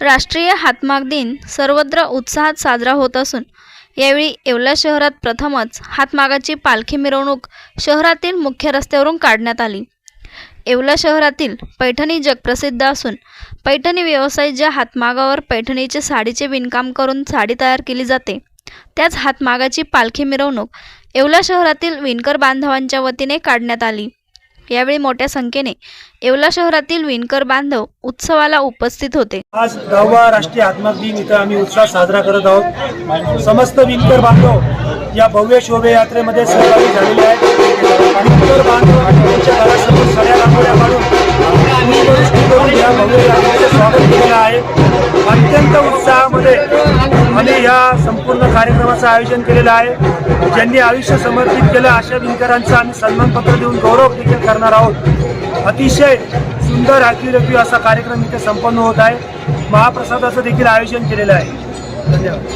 राष्ट्रीय हातमाग दिन सर्वत्र उत्साहात साजरा होत असून यावेळी येवला शहरात प्रथमच हातमागाची पालखी मिरवणूक शहरातील मुख्य रस्त्यावरून काढण्यात आली. येवला शहरातील पैठणी जगप्रसिद्ध असून पैठणी व्यवसाय ज्या हातमागावर पैठणीचे साडीचे विणकाम करून साडी तयार केली जाते त्याच हातमागाची पालखी मिरवणूक येवला शहरातील विणकर बांधवांच्या वतीने काढण्यात आली. यावेळी मोठ्या संख्येने येवला शहरातील विणकर बांधव उत्सवाला उपस्थित होते. आज दहावा राष्ट्रीय हातमाग दिन इथं आम्ही उत्साह साजरा करत आहोत. समस्त विणकर बांधव या भव्य शोभायात्रेमध्ये सहभागी झालेले आहेत. विणकर बांधव त्यांच्या घरासमोर सगळ्या रांगोळ्या काढून या भव्य यात्रेचं स्वागत केलेलं आहे. अत्यंत उत्साहामध्ये आम्ही या संपूर्ण कार्यक्रमाचं आयोजन केलेलं आहे. ज्यांनी आयुष्य समर्पित केलं अशा विणकरांचं आम्ही सन्मानपत्र देऊन गौरव देखील करणार आहोत. अतिशय सुंदर राखीव असा कार्यक्रम इथे संपन्न होत आहे. महाप्रसादाचं देखील आयोजन केलेलं आहे. धन्यवाद.